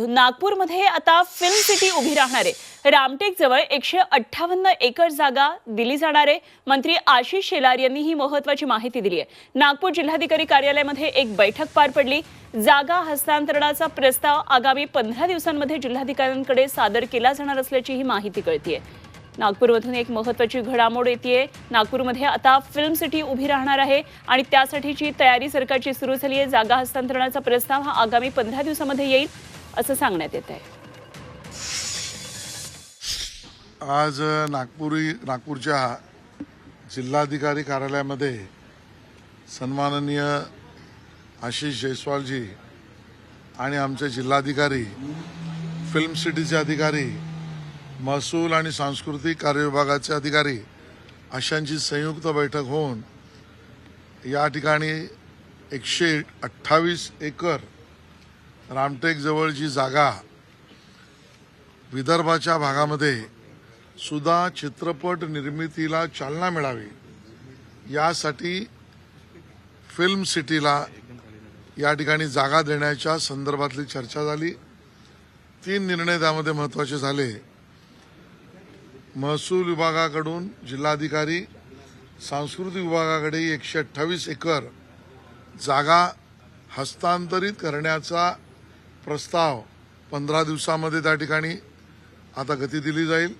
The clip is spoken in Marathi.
नागपूरमध्ये आता फिल्म सिटी उभी राहणार आहे. रामटेक जवळ एकशे अठ्ठावन्न एकर जागा दिली जाणार आहे. मंत्री आशिष शेलार यांनी ही महत्वाची माहिती दिली आहे. नागपूर जिल्हाधिकारी कार्यालयामध्ये एक बैठक पार पडली. जागा हस्तांतरणाचा प्रस्ताव आगामी पंधरा दिवसांमध्ये जिल्हाधिकाऱ्यांकडे सादर केला जाणार असल्याची ही माहिती कळतीये. नागपूरमधून एक महत्वाची घडामोड येते नागपूरमध्ये आता फिल्म सिटी उभी राहणार आहे आणि त्यासाठीची तयारी सरकारची सुरू झाली आहे जागा हस्तांतरणाचा प्रस्ताव हा आगामी पंधरा दिवसामध्ये येईल. असं सांगण्यात येत आहे. आज नागपुरी नागपूरच्या जिल्हाधिकारी कार्यालयामध्ये सन्माननीय आशिष जयस्वालजी आणि आमचे जिल्हाधिकारी फिल्म सिटीचे अधिकारी महसूल आणि सांस्कृतिक कार्य विभागाचे अधिकारी अशांची संयुक्त बैठक होऊन या ठिकाणी एकशे अठ्ठावीस एकर रामटेक जवळची जागा विदर्भाच्या भागामध्ये सुद्धा चित्रपट निर्मितीला चालना मिळावी यासाठी फिल्म सिटीला या ठिकाणी जागा देण्याच्या संदर्भातली चर्चा झाली. तीन निर्णय त्यामध्ये महत्त्वाचे झाले. महसूल विभागाकडून जिल्हाधिकारी सांस्कृतिक विभागाकडे एकशे अठ्ठावीस एकर जागा हस्तांतरित करण्याचा प्रस्ताव पंधरा दिवसामध्ये त्या ठिकाणी आता गती दिली जाईल.